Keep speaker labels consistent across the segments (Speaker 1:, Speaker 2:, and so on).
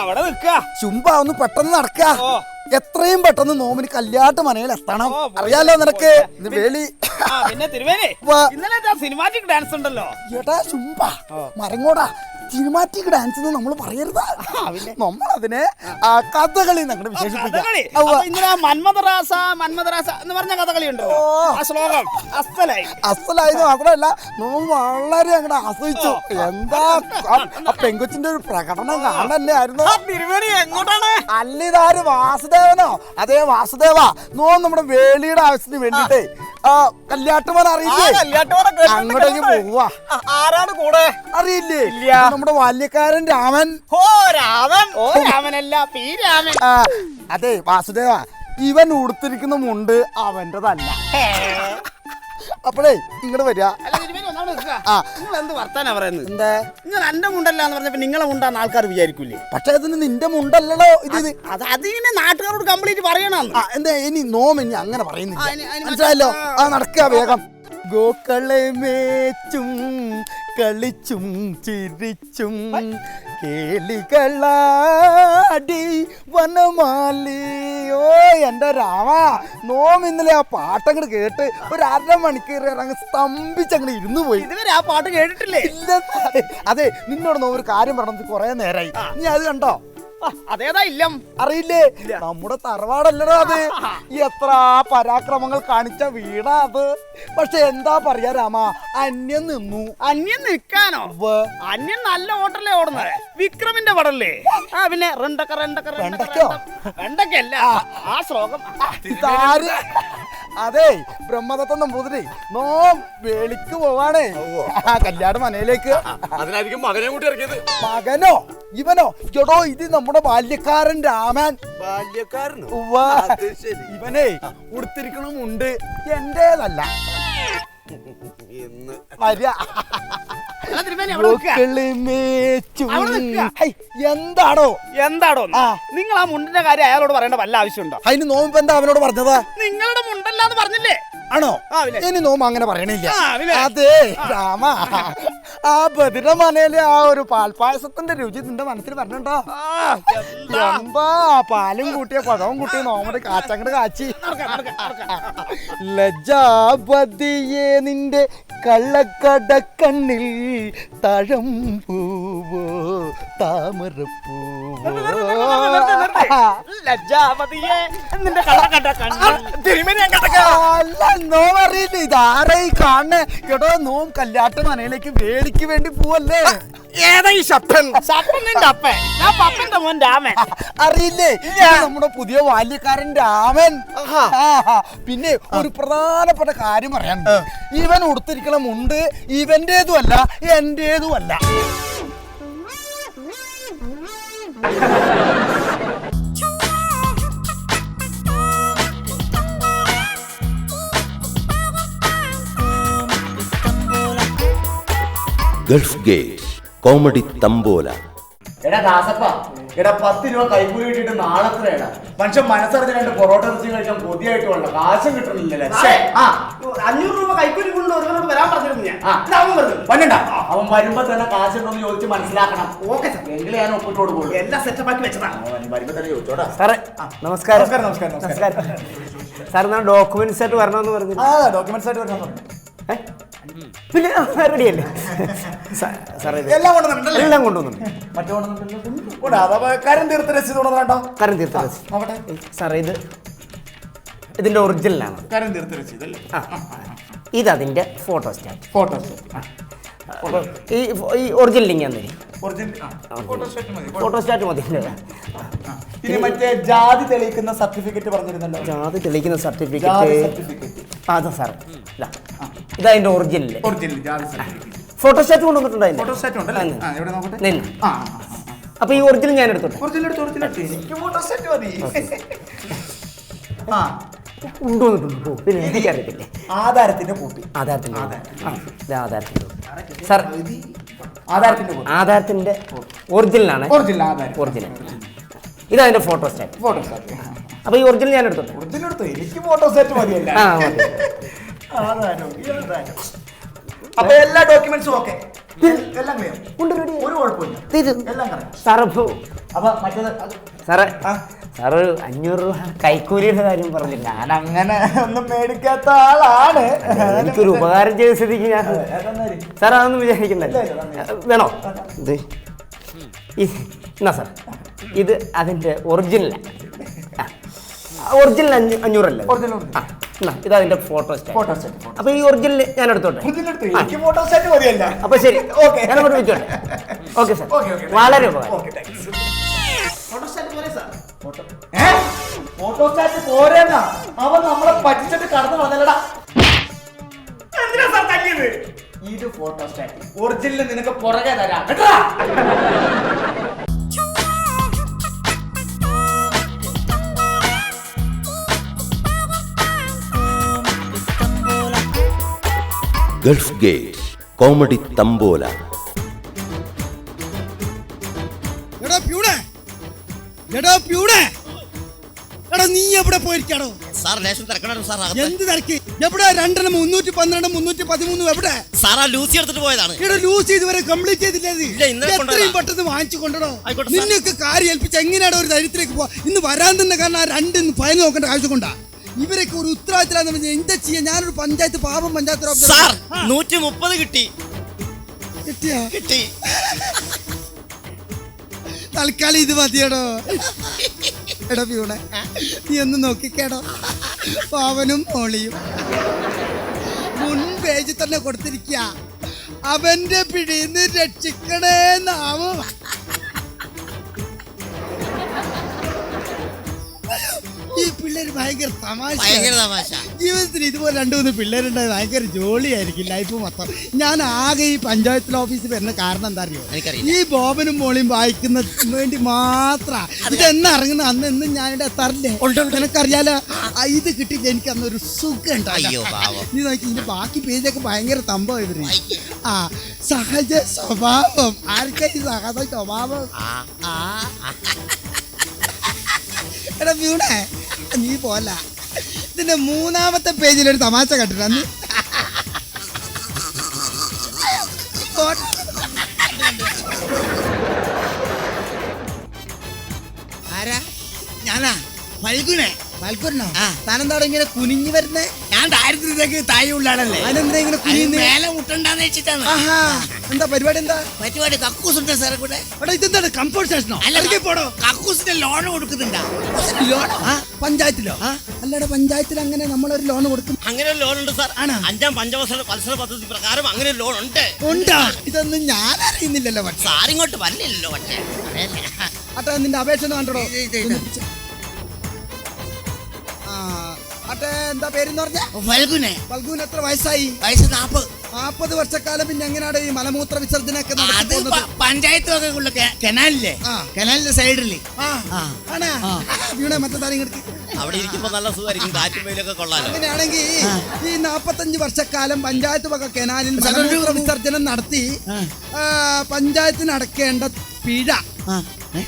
Speaker 1: അവിടെ
Speaker 2: ചുമ്പ ഒന്ന് പെട്ടെന്ന് നടക്ക. എത്രയും പെട്ടെന്ന് നോമിന് കല്യാട്ട് മനയിൽ എത്തണം. അറിയാലോ നിനക്ക്?
Speaker 1: ആ പിന്നെ തിരുവേനെ.
Speaker 2: വാ.
Speaker 1: ഇന്നലെ സിനിമാറ്റിക് ഡാൻസ് ഉണ്ടല്ലോ?
Speaker 2: ചേട്ടാ ചുമ്പാ. മരങ്ങോടാ. സിനിമാറ്റിക് ഡാൻസ് എന്ന് നമ്മൾ പറയരുത്. നമ്മളതിനെ കഥകളി ഞങ്ങളുടെ വിശേഷിപ്പിക്കാം
Speaker 1: മന്മദറാസ മന്മദറാസ എന്ന് പറഞ്ഞ കഥകളി ഉണ്ടോ? ശ്ലോകം. അസ്സലായി
Speaker 2: മാത്രമല്ല നമ്മൾ വളരെ അങ്ങനെ ആസ്വദിച്ചു. എന്താ ആ- പെങ്കുച്ചിന്റെ ഒരു പ്രകടനം കാണല്ലേ ആയിരുന്നു
Speaker 1: എങ്ങോട്ടാണ്?
Speaker 2: അല്ലിതാര് വാസുദേവനോ? അതേ വാസുദേവ. നോ നമ്മുടെ വേളിയുടെ ആവശ്യത്തിന് വേണ്ടിട്ടേ ആ കല്യാട്ടുമാൻ അറിയില്ലേ? അങ്ങോട്ടേക്ക് പോവാ.
Speaker 3: ആരാണ് കൂടെ?
Speaker 2: അറിയില്ലേ? നമ്മുടെ ബാല്യക്കാരൻ രാമൻ.
Speaker 3: ഓ രാമൻ.
Speaker 1: ഓ രാമനല്ല പി രാമൻ.
Speaker 2: അതെ വാസുദേവ ഇവൻ ഉടുത്തിരിക്കുന്ന മുണ്ട് അവന്റെതല്ല അപ്പോഴേ ഇങ്ങോട്ട് വരിക
Speaker 1: എന്ത് വർത്താനാ പറയുന്നത്?
Speaker 2: എന്താ?
Speaker 1: നിങ്ങൾ എന്റെ മുണ്ടല്ല എന്ന് പറഞ്ഞപ്പോ നിങ്ങളെ മുണ്ടാന്ന് ആൾക്കാർ വിചാരിക്കൂലേ?
Speaker 2: പക്ഷെ അതിന് നിന്റെ ഇത് ഇത്.
Speaker 1: അത് അതിനെ നാട്ടുകാരോട് കംപ്ലീറ്റ് പറയണം
Speaker 2: ആ എന്താ ഇനി നോമിനി അങ്ങനെ പറയുന്നില്ല.
Speaker 1: ആ, ഇനി- ഇനി
Speaker 2: മനസ്സിലായല്ലോ? ആ നടക്കുക വേഗം. ഗോക്കളെ മേച്ചും കളിച്ചും ചിരിച്ചും കേളികളാടി വനമാലി എന്റെ രാമ. നോം ഇന്നലെ ആ പാട്ടങ്ങട് കേട്ട് ഒരു അര മണിക്കൂർ അങ്ങ് സ്തംഭിച്ചങ്ങട് ഇരുന്നു പോയി.
Speaker 1: ഇതുവരെ ആ പാട്ട് കേട്ടിട്ടില്ലേ?
Speaker 2: ഇല്ല അതെ നിന്നോട് നോ ഒരു കാര്യം പറഞ്ഞത് കുറെ നേരായി. നീ അത് കണ്ടോ?
Speaker 1: അതേതാ ഇല്ലം?
Speaker 2: അറിയില്ലേ? നമ്മുടെ തറവാടല്ലടാ അത്. എത്ര പരാക്രമങ്ങൾ കാണിച്ച വീടാ അത്. പക്ഷെ എന്താ പറയാ രാമ? അന്യം നിന്നു.
Speaker 1: അന്യം നിൽക്കാനോ? അന്യം നല്ല ഓട്ടല്ലേ ഓടുന്നത്. വിക്രമിന്റെ പടല്ലേ? ആ പിന്നെ റണ്ടക്ക റണ്ടക്ക റണ്ടക്ക
Speaker 2: വെണ്ടയ്ക്കോ?
Speaker 1: വെണ്ടക്കല്ല ആ. ശ്ലോകം.
Speaker 2: ഇതാര്? അതെ ബ്രഹ്മദത്തം നമ്പൂതിരി. നോ വേളിക്ക് പോവാണേ. കല്യാണ മനയിലേക്ക്.
Speaker 3: അതിനായിരിക്കും മകനെ കൂട്ടി ഇറക്കിയത്.
Speaker 2: മകനോ? ഇവനോ? എടോ ഇത് നമ്മുടെ ബാല്യക്കാരൻ രാമൻ.
Speaker 3: ബാല്യക്കാരനോ? ശരി.
Speaker 2: ഇവനെ ഉടുത്തിരിക്കണമുണ്ട്. എന്റേതല്ല.
Speaker 1: എന്താണോ
Speaker 2: എന്താണോ
Speaker 1: നിങ്ങൾ ആ. മുണ്ടിന്റെ കാര്യം അയാളോട് പറയേണ്ട വല്ല ആവശ്യമുണ്ടോ?
Speaker 2: അതിന് നോമ്പ് എന്താ അവനോട് പറഞ്ഞത്?
Speaker 1: നിങ്ങളുടെ മുണ്ടല്ലാന്ന് പറഞ്ഞില്ലേ?
Speaker 2: ആണോ. ഇനി നോമ്പ് അങ്ങനെ പറയണില്ല. അതേ രാമ. ആ ബദിര മനയിലെ ആ ഒരു പാൽപായസത്തിന്റെ രുചി നിന്റെ മനസ്സിൽ പറഞ്ഞുണ്ടോ
Speaker 1: ആ, എന്താ?
Speaker 2: പാലും കൂട്ടിയ പഴവും കൂട്ടിയ നോമ്പ് കാച്ചങ്ങട് കാച്ചി. ലജ്ജാപതിയെ നിന്റെ കള്ളക്കട കണ്ണിൽ തഴം പൂവോ
Speaker 1: ലജ്ജാപതിയെ നിന്റെ കണ്ട
Speaker 3: തിരുമേനി
Speaker 2: അല്ല അറിയില്ല. ഇതാരെ ഈ കാണണേ കേട്ടോ നോം കല്യാട്ട് മനയിലേക്ക് വേലിക്ക് വേണ്ടി പോവല്ലേ?
Speaker 3: ഏതാ ഈ
Speaker 1: ശപ്പൻ നിന്റെ അപ്പൻ. ഞാൻ പപ്പന്റെ മോൻ രാമൻ.
Speaker 2: അറിയില്ലേ? ഇത് നമ്മുടെ പുതിയ ബാല്യക്കാരൻ രാമൻ. പിന്നെ ഒരു പ്രധാനപ്പെട്ട കാര്യം പറയാനുണ്ട്. ഇവൻ ഉടുത്തിരിക്കണം ഉണ്ട് ഇവന്റേതും അല്ല എന്റേതും അല്ല
Speaker 4: ഗൾഫ് ഗേറ്റ് കോമഡി തമ്പോല.
Speaker 5: എടാ ദാസപ്പ എടാ പത്ത് രൂപ കൈക്കൂലി കിട്ടിയിട്ട് നാളെ എടാ? മനുഷ്യൻ മനസ്സറിഞ്ഞ രണ്ട് പൊറോട്ട ഇറച്ചി കഴിക്കാൻ കൊതിയായിട്ട് വേണ്ട കാശും കിട്ടണില്ലല്ലേ? ആ.
Speaker 1: അഞ്ഞൂറ് രൂപ കൈക്കൂലി കൊണ്ട് ഒരുവനോട് വരാൻ പറഞ്ഞിരുന്നു ഞാൻ. അവൻ
Speaker 5: വന്നണ്ട? അവൻ വരുമ്പോ തന്നെ കാശുണ്ടോന്ന് ചോദിച്ച് മനസ്സിലാക്കണം. ഓക്കെ എങ്കിലേ ഞാൻ ഒപ്പിട്ട് പോകും
Speaker 1: എല്ലാം സെറ്റപ്പ് ആക്കി വെച്ചതാണ്
Speaker 5: അവൻ വരുമ്പോ തന്നെ ചോദിച്ചോടാ.
Speaker 6: സാറേ നമസ്കാരം.
Speaker 5: നമസ്കാരം നമസ്കാരം
Speaker 6: സാർ ഞാൻ ഡോക്യുമെന്റ്സ് ആയിട്ട് വരണമെന്ന് പറഞ്ഞു
Speaker 5: ആ ഡോക്യുമെന്റ്സ് ആയിട്ട് വരണം
Speaker 6: പറഞ്ഞു. പിന്നെ റെഡിയല്ലേ
Speaker 5: എല്ലാം കൊണ്ടുവന്നിട്ടുണ്ട്
Speaker 6: എല്ലാം കൊണ്ടുവന്നിട്ടുണ്ട്.
Speaker 5: മറ്റേ കൊണ്ടുവന്നിട്ടുണ്ടല്ലോ? അപ്പൊ കാര്യം തീർത്ത് രസീത് കൊണ്ടുവന്നോ
Speaker 6: കാര്യം തീർത്ത രസീത്. സാറേ ഇത് ഇതിന്റെ ഒറിജിനലാണ്.
Speaker 5: കാര്യം തീർത്ത് രസീത് അല്ലേ?
Speaker 6: ഇത് അതിന്റെ ഫോട്ടോ സ്റ്റാറ്റ്.
Speaker 5: ഫോട്ടോസ്
Speaker 6: ഈ ഈ ഒറിജിനൽ ലിങ്ക് തന്നെ ഫോട്ടോ സ്റ്റാറ്റ് മതി?
Speaker 5: ഇനി മറ്റേ ജാതി തെളിയിക്കുന്ന സർട്ടിഫിക്കറ്റ് പറഞ്ഞിരുന്നല്ലോ.
Speaker 6: ജാതി തെളിയിക്കുന്ന സർട്ടിഫിക്കറ്റ്. അതെ സാർ ഇതാ ഇതിന്റെ ഒറിജിനൽ
Speaker 5: ഒറിജിനൽ ജാതി സർട്ടിഫിക്കറ്റ്.
Speaker 6: ഫോട്ടോ സ്റ്റാറ്റ് കൊണ്ടുവന്നിട്ടുണ്ടോ അതിന്റെ?
Speaker 5: ഫോട്ടോസ്റ്റാറ്റ് ഉണ്ടല്ലേ
Speaker 6: ആ,
Speaker 5: ഇവിടെ നോക്കട്ടെ. ആ
Speaker 6: അപ്പൊ ഈ ഒറിജിനൽ ഞാൻ എടുത്തോട്ടെ
Speaker 5: ഒറിജിനൽ എടുത്ത് ഒറിജിനൽ എടുത്ത്. എനിക്ക് ഫോട്ടോസ്റ്റാറ്റ് മതി. ആ.
Speaker 6: കൊണ്ടുവന്നിട്ടുണ്ടോ പിന്നെ എനിക്കറിയത്തില്ലേ?
Speaker 5: ആധാരത്തിന്റെ കോപ്പി.
Speaker 6: ആധാരത്തിന്റെ ആ, ഇത് ആധാരത്തിന്റെ സാർ
Speaker 5: ആധാരത്തിന്റെ കോപ്പി.
Speaker 6: ആധാരത്തിന്റെ ഒറിജിനലാണ്
Speaker 5: ഒറിജിനൽ ആധാരം.
Speaker 6: ഒറിജിനൽ ഫോട്ടോ സ്റ്റാറ്റ്
Speaker 5: ഫോട്ടോസ്റ്റാറ്റ്
Speaker 6: അപ്പൊ ഈ ഒറിജിനൽ ഞാൻ എടുത്തോട്ടെ
Speaker 5: ഒറിജിനൽ എടുത്ത്? എനിക്ക് ഫോട്ടോസ്റ്റാറ്റ് മതിയല്ല?
Speaker 6: ആ മതി.
Speaker 5: ആധാരം ഈ ആധാരം. അപ്പൊ എല്ലാ ഡോക്യുമെന്റ്സും ഓക്കെ എല്ലാം ക്ലിയർ ഒരു കുഴപ്പമില്ല. എല്ലാം കറക്റ്റ്
Speaker 6: സാറ്
Speaker 5: അപ്പൊ മറ്റേത്
Speaker 6: സാറ് സാറ് അഞ്ഞൂറ് രൂപ കൈക്കൂലിയുടെ കാര്യം പറഞ്ഞില്ല.
Speaker 5: ഞാൻ അങ്ങനെ ഒന്നും മേടിക്കാത്ത ആളാണ്.
Speaker 6: എനിക്കൊരു ഉപകാരം ചെയ്ത സ്ഥിതിക്ക് ഞാൻ? സാർ അതൊന്നും വിചാരിക്കണ്ടല്ലോ വേണോ? ഇത് എന്നാ സാർ ഇത് അതിന്റെ ഒറിജിനൽ ഒറിജിനൽ അഞ്ഞൂ അഞ്ഞൂറല്ലേ?
Speaker 5: Original.
Speaker 6: ആ. ഇത് അതിന്റെ ഫോട്ടോ
Speaker 5: ഫോട്ടോ സെറ്റ്
Speaker 6: അപ്പൊ ഈ ഒറിജിനൽ ഞാൻ എടുത്തോട്ടെ?
Speaker 5: എനിക്ക് ഫോട്ടോ സെറ്റ് മതിയല്ല.
Speaker 6: അപ്പൊ ശരി.
Speaker 5: ഓക്കെ
Speaker 6: ഞാൻ അങ്ങോട്ട് വെച്ചോട്ടെ. ഓക്കെ സാർ വളരെ
Speaker 5: ഫോട്ടോ സെറ്റ് പോരെ സാർ ഫോട്ടോ ഏ? ഫോട്ടോ സെറ്റ് പോരേന്നാ? അവൻ നമ്മളെ പറ്റിച്ചിട്ട് കടന്നു വന്നല്ലടാ. എന്തിനാ സാർ തല്ലിയത്? ഇത് ഫോട്ടോ സ്റ്റാറ്റ് ഒറിജിനൽ നിനക്ക് പുറകെ തരാം. കേട്ടോ
Speaker 4: ഗൾഫ് ഗേറ്റ് കോമഡി തമ്പോല.
Speaker 2: എടാ പ്യൂണേ എടാ പ്യൂണേ എടാ നീ എവിടെ പോയിരിക്കാടോ?
Speaker 3: സാർ ലേശം തിരക്കണം സാർ.
Speaker 2: എന്ത് തിരക്ക്? എവിടെ? രണ്ടെണ്ണം മുന്നൂറ്റി പന്ത്രണ്ട് മുന്നൂറ്റി പതിമൂന്ന് എവിടെ?
Speaker 3: സാർ ആ ലൂസി എടുത്തിട്ട് പോയതാണ്.
Speaker 2: ഇവിടെ ലൂസ് ഇതുവരെ കംപ്ലീറ്റ് ചെയ്തില്ലേ ഇത്?
Speaker 3: ഇല്ല, ഇന്നലെ
Speaker 2: എത്രയും
Speaker 3: കൊണ്ടുവരാം.
Speaker 2: പെട്ടെന്ന് വാങ്ങിച്ചു കൊണ്ടോ
Speaker 3: ആയിക്കോട്ടെ, സാർ.
Speaker 2: നിന്നൊക്കെ കാര്യം ഏൽപ്പിച്ച് എങ്ങനെയാണ് ഒരു ധൈര്യത്തിലേക്ക് പോവാ? ഇന്ന് വരാൻ തന്നെ കാരണം ആ രണ്ട് ഇന്ന് ഫയൽ നോക്കേണ്ട ആവശ്യം കൊണ്ടാ. ഇവരൊക്കെ ഒരു ഉത്തരവാദിത്തം പറഞ്ഞാൽ എന്താ ചെയ്യാ? ഞാനൊരു പഞ്ചായത്ത് പാപം പഞ്ചായത്ത്.
Speaker 3: സാർ നൂറ്റി മുപ്പത് കിട്ടി.
Speaker 2: കിട്ടിയാ?
Speaker 3: കിട്ടി.
Speaker 2: തൽക്കാലം ഇത് മതിയടോ. എടോ പ്യൂണെ നീ ഒന്ന് നോക്കിക്കേടോ. പാവനും മോളിയും. മുൻ പേജിൽ തന്നെ കൊടുത്തിരിക്കുക അവന്റെ പിടിന്ന് രക്ഷിക്കണേ നാമം ഈ പിള്ളേര് ഭയങ്കര തമാശ
Speaker 3: ഭയങ്കര തമാശ.
Speaker 2: ജീവിതത്തിൽ ഇതുപോലെ രണ്ടു മൂന്ന് പിള്ളേരുണ്ടായത് ഭയങ്കര ജോളിയായിരിക്കും ലൈഫ് മൊത്തം. ഞാൻ ആകെ ഈ പഞ്ചായത്തിൽ ഓഫീസിൽ വരുന്ന കാരണം എന്താ അറിയോ. ഈ ബോബനും മോളിയും വായിക്കുന്ന വേണ്ടി മാത്രം. ഇതെന്ന് ഇറങ്ങുന്ന? അന്ന് എന്നും ഞാനിവിടെ എത്താറില്ലേ? നിനക്കറിയാലോ? ഇത് കിട്ടിയിട്ട് എനിക്ക് അന്ന് ഒരു സുഖം
Speaker 3: ഉണ്ടായോ.
Speaker 2: നീ നോക്കി ഇതിന്റെ ബാക്കി പേജൊക്കെ ഭയങ്കര തമ്പായിരുന്നു ഇവർ. ആ സഹജ സ്വഭാവം. ആർക്കായി സഹജ സ്വഭാവം?
Speaker 3: ആ.
Speaker 2: എടാ വീണേ. നീ പോല ഇതിന്റെ മൂന്നാമത്തെ പേജിൽ ഒരു തമാശ കണ്ടിട്ടാ ആരാ? ഞാനാ? ഫൽഗുനെ
Speaker 3: ആ.
Speaker 2: താനെന്താടോ ഇങ്ങനെ കുനിഞ്ഞു വരുന്നേ?
Speaker 3: ഞാൻ ദാരിദ്ര്യത്തേക്ക് താഴെ ഉള്ളാണല്ലേ
Speaker 2: അതെന്താ ഇങ്ങനെ
Speaker 3: കുനിഞ്ഞു
Speaker 2: കുനിയുന്നേ?
Speaker 3: മേലെ മുട്ടണ്ടാന്ന് വെച്ചിട്ടാണ്.
Speaker 2: എന്താ പരിപാടി എന്താ?
Speaker 3: പരിപാടി കക്കൂസുണ്ട് സാറെ കൂടെ.
Speaker 2: എടാ ഇതെന്താണ്? കംഫോർട്ട് സ്റ്റേഷനോ? അല്ലെങ്കിൽ പോടോ.
Speaker 3: കക്കൂസിന്റെ ലോൺ കൊടുക്കുന്നുണ്ടാ?
Speaker 2: ലോൺ പഞ്ചായത്തിലോ? അല്ലടാ പഞ്ചായത്തിൽ അങ്ങനെ നമ്മളൊരു ലോൺ കൊടുക്കും.
Speaker 3: അങ്ങനെ ഒരു ലോൺ ഉണ്ട് സാർ.
Speaker 2: ആണ്?
Speaker 3: അഞ്ചാം പഞ്ചവത്സര മത്സര പദ്ധതി പ്രകാരം അങ്ങനെ ഒരു ലോൺ ഉണ്ട്?
Speaker 2: ഉണ്ടാ ഇതൊന്നും ഞാൻ അറിയുന്നില്ലല്ലോ
Speaker 3: സാർ ഇങ്ങോട്ട് വരില്ലല്ലോ പക്ഷേ.
Speaker 2: അട്ടെ നിന്റെ അപേക്ഷ ഒന്ന് കണ്ടോ എന്താ പേരെന്ന് പറഞ്ഞ?
Speaker 3: ഫൽഗുനെ.
Speaker 2: ഫൽഗുന് എത്ര വയസ്സായി?
Speaker 3: വയസ്സ് നാപ്പത്.
Speaker 2: നാപ്പത് വർഷക്കാലം പിന്നെ എങ്ങനെയാണ് ഈ മലമൂത്ര വിസർജനൊക്കെ
Speaker 3: അത് പ- പഞ്ചായത്ത് ഒക്കെ ഉള്ള കെ- കനാലില്ലേ?
Speaker 2: ആ.
Speaker 3: കനാലിന്റെ.
Speaker 2: ആണാ? വീണേ മറ്റേ താരം ഇങ്ങോട്ട്.
Speaker 3: അവിടെ ഇരിക്കുമ്പോ നല്ല സുഖമായിരിക്കും. കാറ്റും വെയിലൊക്കെ കൊള്ളാലോ.
Speaker 2: അങ്ങനെയാണെങ്കിൽ ഈ നാപ്പത്തഞ്ച് വർഷക്കാലം പഞ്ചായത്ത് വക കനാലിൽ മലമൂത്ര വിസർജനം നടത്തി ആ, പഞ്ചായത്തിന് അടക്കേണ്ട പിഴ.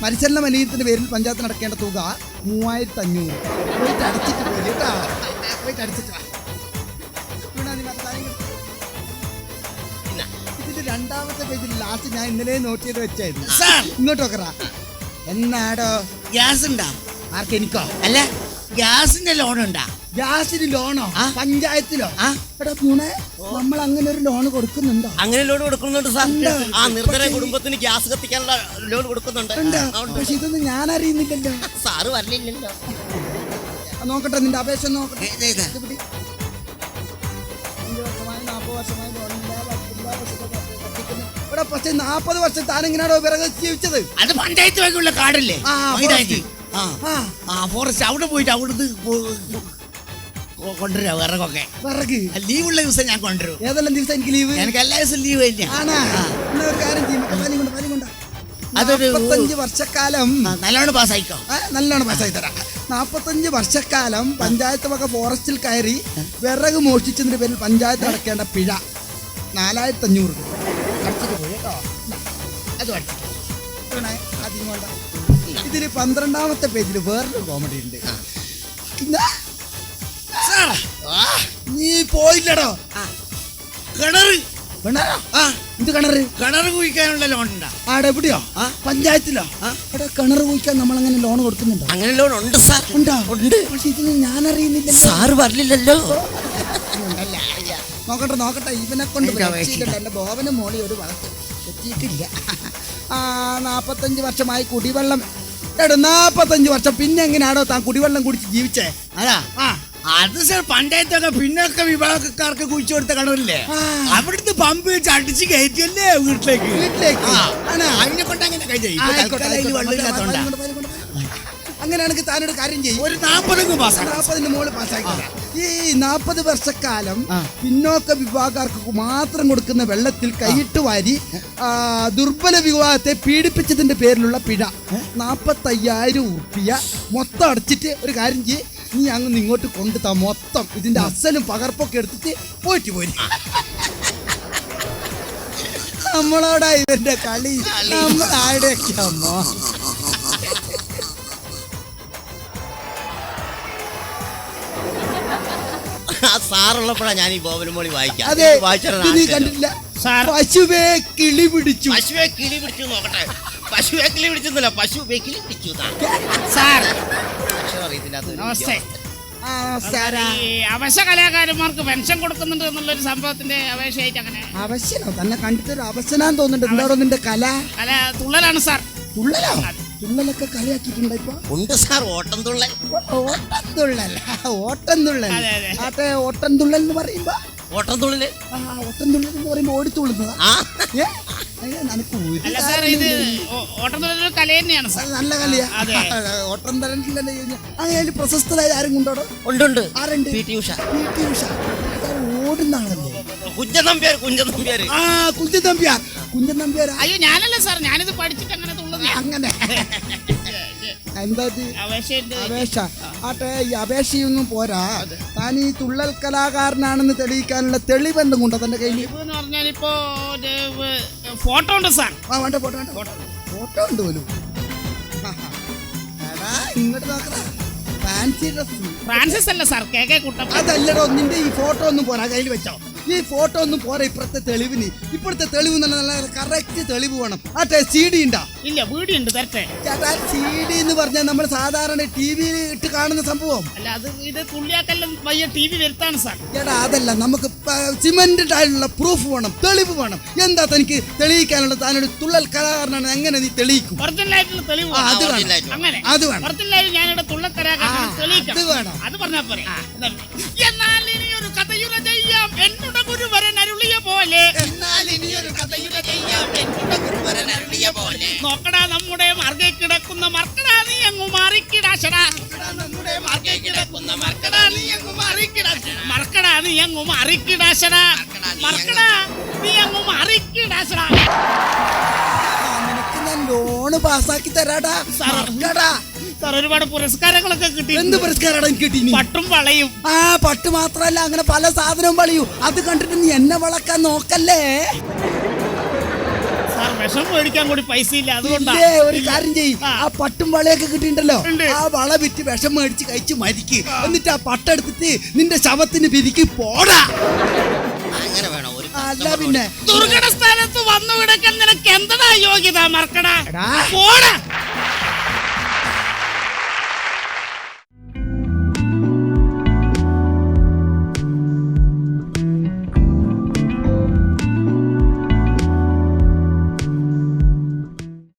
Speaker 2: മത്സരണ മലിനത്തിന്റെ പേരിൽ പഞ്ചായത്തിന് അടക്കേണ്ട തുക മൂവായിരത്തി അഞ്ഞൂറ് പോയിട്ട് അടച്ചിട്ട് പോയി. കേട്ടാ പോയിട്ട് അടച്ചിട്ട് വാ. ഇതിന്റെ രണ്ടാമത്തെ പേജിൽ ലാസ്റ്റ് ഞാൻ ഇന്നലെ നോട്ട് ചെയ്ത് വെച്ചായിരുന്നു.
Speaker 3: സാർ.
Speaker 2: ഇങ്ങോട്ട് നോക്കറാ എന്നാടോ?
Speaker 3: ഗ്യാസ് ഉണ്ടാ?
Speaker 2: ആർക്കെനിക്കോ
Speaker 3: അല്ല ഗ്യാസിന്റെ ലോൺ ഉണ്ടാ?
Speaker 2: ഗ്യാസിന് ലോണോ
Speaker 3: ആ.
Speaker 2: പഞ്ചായത്തിലോ. എടാ പൂണെ നമ്മൾ അങ്ങനെ ഒരു ലോൺ കൊടുക്കുന്നുണ്ടോ?
Speaker 3: അങ്ങനെ ലോൺ കൊടുക്കുന്നുണ്ട് സാർ. ആ നിർദ്ധന കുടുംബത്തിന് ഗ്യാസ് കത്തിക്കാനുള്ള ലോൺ കൊടുക്കുന്നുണ്ട്.
Speaker 2: പക്ഷെ ഇതൊന്നും ഞാൻ അറിയുന്നില്ലല്ലോ
Speaker 3: സാറ് വരലില്ലല്ലോ.
Speaker 2: നോക്കട്ടെ നിന്റെ അപേക്ഷ നോക്കട്ടെ. എടാ പക്ഷെ നാൽപ്പത് വർഷം താനെങ്ങനെയാണോ വിറക് ജീവിച്ചത്?
Speaker 3: അത് പഞ്ചായത്ത് വകയുള്ള കാടല്ലേ? ഫോറസ്റ്റ് അവിടെ പോയിട്ട് അവിടുന്ന് കൊണ്ടുവരാ വിറകൊക്കെ.
Speaker 2: വിറക്.
Speaker 3: ഉള്ള ദിവസം ഞാൻ കൊണ്ടുവരും.
Speaker 2: ഏതെല്ലാം ദിവസം എനിക്ക് ലീവ്?
Speaker 3: എനിക്ക് എല്ലാ ദിവസവും ലീവ് അതൊരു-
Speaker 2: നാൽപ്പത്തഞ്ച് വർഷക്കാലം.
Speaker 3: നല്ലോണം പാസ്സായിക്കോ.
Speaker 2: നല്ലോണം പാസ്സായി തരാം. നാൽപ്പത്തഞ്ച് വർഷക്കാലം പഞ്ചായത്ത് വക ഫോറസ്റ്റിൽ കയറി വിറക് മോഷ്ടിച്ചതിന്റെ പേരിൽ പഞ്ചായത്ത് അടക്കേണ്ട പിഴ. നാലായിരത്തി അഞ്ഞൂറ് ഇതിൽ പന്ത്രണ്ടാമത്തെ പേജിൽ വേറൊരു കോമഡി ഉണ്ട്. നീ പോയില്ലടോ.
Speaker 3: കിണറ്.
Speaker 2: വേണോ?
Speaker 3: ആ.
Speaker 2: ഇത് കിണറ്?
Speaker 3: കിണർ കുഴിക്കാനുള്ള ലോൺ ഉണ്ടാ?
Speaker 2: ആടെ എവിടെയോ? പഞ്ചായത്തിലോ? അവിടെ കിണർ കുഴിക്കാൻ നമ്മൾ അങ്ങനെ ലോൺ കൊടുക്കുന്നുണ്ടോ?
Speaker 3: അങ്ങനെ ലോൺ ഉണ്ട് സാർ.
Speaker 2: ഉണ്ടോ? ഉണ്ട്. പക്ഷെ ഇതിന് ഞാൻ അറിയുന്നില്ല
Speaker 3: സാർ പറഞ്ഞില്ലല്ലോ
Speaker 2: നോക്കട്ടെ നോക്കട്ടെ. ഇവനെ കൊണ്ട് എന്റെ ബോവന് മോളി ഒരു വളർത്ത് എത്തിയിട്ടില്ല ആ നാപ്പത്തഞ്ച് വർഷമായി കുടിവെള്ളം. എടോ നാപ്പത്തഞ്ച് വർഷം. പിന്നെ എങ്ങനെയാണോ താൻ കുടിവെള്ളം കുടിച്ച് ജീവിച്ചേ?
Speaker 3: അതാ
Speaker 2: ആ.
Speaker 3: അത് സാർ പണ്ടത്തൊക്കെ പിന്നൊക്കെ വിഭാഗക്കാർക്ക് കുഴിച്ചു കൊടുത്ത കിണറില്ലേ
Speaker 2: അവിടുത്തെ
Speaker 3: അവിടുന്ന് പമ്പ് വെച്ച് അടിച്ച് കയറ്റിയല്ലേ വീട്ടിലേക്ക്?
Speaker 2: വീട്ടിലേക്ക്?
Speaker 3: അതിനെ കൊണ്ട് അങ്ങനെ കഴിഞ്ഞു.
Speaker 2: അങ്ങനെയാണെങ്കിൽ താനൊരു കാര്യം ചെയ്യും.
Speaker 3: ഒരു നാൽപ്പത് പാസ്സാക്കാം.
Speaker 2: നാൽപ്പതിന്റെ മോൾ പാസ്സാക്കി ഈ നാൽപ്പത് വർഷക്കാലം പിന്നോക്ക വിഭാഗക്കാർക്ക് മാത്രം കൊടുക്കുന്ന വെള്ളത്തിൽ കൈയിട്ട് വാരി ദുർബല വിഭാഗത്തെ പീഡിപ്പിച്ചതിന്റെ പേരിലുള്ള പിഴ. നാൽപ്പത്തയ്യായിരം ഉറുപ്പിയ മൊത്തം അടച്ചിട്ട് ഒരു കാര്യം ചെയ്യ്. നീ അങ്ങ് ഇങ്ങോട്ട് കൊണ്ടു താ മൊത്തം. ഇതിന്റെ അസലും പകർപ്പൊക്കെ എടുത്തിട്ട് പോയിട്ട് പോരി. നമ്മളോടാ ഇവന്റെ കളി. നമ്മൾ ആരുടെയൊക്കെ അമ്മ.
Speaker 3: ആ സാറുള്ളപ്പോഴാ ഞാൻ ഈ ബോബനുമോളി വായിക്കാം
Speaker 2: അതെ. നീ കണ്ടില്ല പശുവേ കിളി പിടിച്ചു.
Speaker 3: പശുവെ കിളി പിടിച്ചു നോക്കട്ടെ. പശുവെ കിളി പിടിച്ചില്ല പശു കിളി പിടിച്ചു.
Speaker 1: സാർ ഈ അവശ കലാകാരന്മാർക്ക് പെൻഷൻ കൊടുക്കുന്നുണ്ട് എന്നുള്ളൊരു സംഭവത്തിന്റെ അപേക്ഷയായിട്ട് അങ്ങനെ
Speaker 2: അവശനോ തന്നെ കണ്ടിട്ട് അവശനാന്ന് തോന്നുന്നുണ്ട്. എന്താണോ നിന്റെ കല?
Speaker 1: കല തുള്ളലാണ് സാർ.
Speaker 2: തുള്ളലോ? തുള്ളലൊക്കെ കളിയാക്കിയിട്ടുണ്ടോ ഇപ്പൊ?
Speaker 3: ഉണ്ട് സാർ ഓട്ടം തുള്ളൽ.
Speaker 2: ഓട്ടം തുള്ളൽ. ഓട്ടം തുള്ളൽ.
Speaker 1: അതെ,
Speaker 2: ഓട്ടം തുള്ളൽ എന്ന് പറയുമ്പോ?
Speaker 3: ഓട്ടം തുള്ളൽ.
Speaker 2: ആ ഓട്ടം തുള്ളൽ എന്ന് പറയുമ്പോ ഓടിത്തുള്ളുന്നതാ
Speaker 1: അല്ല സാർ ഇത് ഓട്ടം കല തന്നെയാണ് സാർ.
Speaker 2: നല്ല
Speaker 1: കലയാ.
Speaker 2: ഓട്ടം അങ്ങനെ പ്രശസ്തരായ ആരും കൊണ്ടോടോ
Speaker 3: ഉണ്ട് ഉണ്ട്.
Speaker 2: ആരുണ്ട്?
Speaker 3: P T Usha.
Speaker 2: P T Usha. അതായത് ഓടുന്ന ആളല്ലേ
Speaker 3: കുഞ്ചൻ നമ്പ്യാർ കുഞ്ചൻ നമ്പ്യാർ
Speaker 2: ആ കുഞ്ചൻ നമ്പ്യാർ കുഞ്ചൻ നമ്പ്യാർ
Speaker 1: അയ്യോ ഞാനല്ല സാർ ഞാനിത് പഠിച്ചിട്ട് അങ്ങനെ
Speaker 2: അങ്ങനെ. എന്താ അപേക്ഷ. ആട്ടെ ഈ അപേക്ഷയൊന്നും പോരാ. താൻ ഈ തുള്ളൽ കലാകാരനാണെന്ന് തെളിയിക്കാനുള്ള തെളിവെന്തും കൊണ്ടോ തന്റെ കയ്യിൽ
Speaker 1: പറഞ്ഞാൽ ഇപ്പോ ഫോട്ടോ ഉണ്ട് സാർ.
Speaker 2: ആ വേണ്ട ഫോട്ടോ വേണ്ട. ഫോട്ടോ. ഫോട്ടോ ഉണ്ട് പോലും. ഇങ്ങോട്ട് നോക്കടാ. ഫാൻസി ഡ്രസ്
Speaker 1: ഫ്രാൻസിസ് അല്ല സാർ കെ കെ കുട്ടപ്പ
Speaker 2: അതല്ലടോ നിന്റെ ഈ ഫോട്ടോ ഒന്നും പോരാ കയ്യിൽ വെച്ചോ. ഈ ഫോട്ടോ ഒന്നും പോരെ ഇപ്പോഴത്തെ തെളിവിന്? ഇപ്പോഴത്തെ തെളിവ് നല്ല നല്ല കറക്റ്റ് തെളിവ് വേണം. ആട്ടെ സി ഡി ഉണ്ടാ
Speaker 1: ഇല്ല വീടിയുണ്ട് തരട്ടെ
Speaker 2: ചേട്ടാ സി ഡി എന്ന് പറഞ്ഞാൽ നമ്മൾ സാധാരണ ടി വിയിൽ ഇട്ട് കാണുന്ന സംഭവം?
Speaker 1: അല്ല അത് ഇത് തുള്ളിയാക്കെല്ലാം വയ്യ ടി വി വരുത്താണ് സാർ.
Speaker 2: ചേട്ടാ അതല്ല നമുക്ക് സിമെന്റഡ് ആയിട്ടുള്ള പ്രൂഫ് വേണം തെളിവ് വേണം. എന്താ തനിക്ക് തെളിയിക്കാനുള്ള താനൊരു തുള്ളൽ കലാകാരനാണ് എങ്ങനെ നീ തെളിയിക്കും?
Speaker 1: ഒറിജിനലായിട്ടുള്ള തെളിവ്
Speaker 2: ആ, അത്
Speaker 1: വേണം.
Speaker 2: വേണം.
Speaker 1: അങ്ങനെ.
Speaker 2: അത് വേണം.
Speaker 1: ഒറിജിനലായി ഞാനിവിടെ തുള്ളത്തരാക്കാൻ തെളിയിക്കാം.
Speaker 2: അത് വേണം.
Speaker 1: അത് പറഞ്ഞാൽ പോരെ. എന്നാൽ ഇനി ഒരു കഥയുര ചെയ്യാം. എന്നുള്ള ഗുരുവരൻ അരുളിയ പോലെ. നോക്കടാ നമ്മുടെ മാർഗേ കിടക്കുന്ന മർക്കടാ നീ അങ്ങ് മാറിക്കിടാശടാ നമ്മുടെ മാർഗേ കിടക്കുന്ന മർക്കടാ നീ അങ്ങ് മാറിക്കിടാശടാ മർക്കടാ നീ അങ്ങ് മാറിക്കിടാശടാ മർക്കടാ നീ അങ്ങ് മാറിക്കിടാശടാ
Speaker 2: നിനക്ക് ഞാൻ ലോണ് പാസ്സാക്കി തരാടാ. സർക്കാടാ
Speaker 1: സാർ ഒരുപാട് പുരസ്കാരങ്ങളൊക്കെ കിട്ടി
Speaker 2: എന്ത് പുരസ്കാരാണ് എനിക്ക് കിട്ടി
Speaker 1: പട്ടും വളയും.
Speaker 2: ആ പട്ട് മാത്രല്ല അങ്ങനെ പല സാധനവും വളയൂ. അത് കണ്ടിട്ട് നീ എന്നെ വളക്കാൻ നോക്കല്ലേ?
Speaker 1: സാർ വിഷം മേടിക്കാൻ കൂടി പൈസ ഇല്ല അതുകൊണ്ടാ.
Speaker 2: ഇല്ലേ, ഒരു കാര്യം ചെയ്യ്.
Speaker 1: ആ.
Speaker 2: ആ പട്ടും വളയൊക്കെ കിട്ടിയിട്ടുണ്ടല്ലോ.
Speaker 1: ഉണ്ട്.
Speaker 2: ആ വള വിറ്റ് വിഷം മേടിച്ച് കഴിച്ച് മരിക്ക്. എന്നിട്ട് ആ പട്ടെടുത്തിട്ട് നിന്റെ ശവത്തിന് പിരിക്ക് പോടാ.
Speaker 3: അങ്ങനെ വേണം? ഒരു
Speaker 2: അല്ല പിന്നെ.
Speaker 1: ദുർഘട സ്ഥാനത്ത് വന്നു കിടക്കാൻ നിനക്ക് എന്തടാ യോഗ്യത മറക്കടാ
Speaker 2: എടാ.
Speaker 1: പോടാ.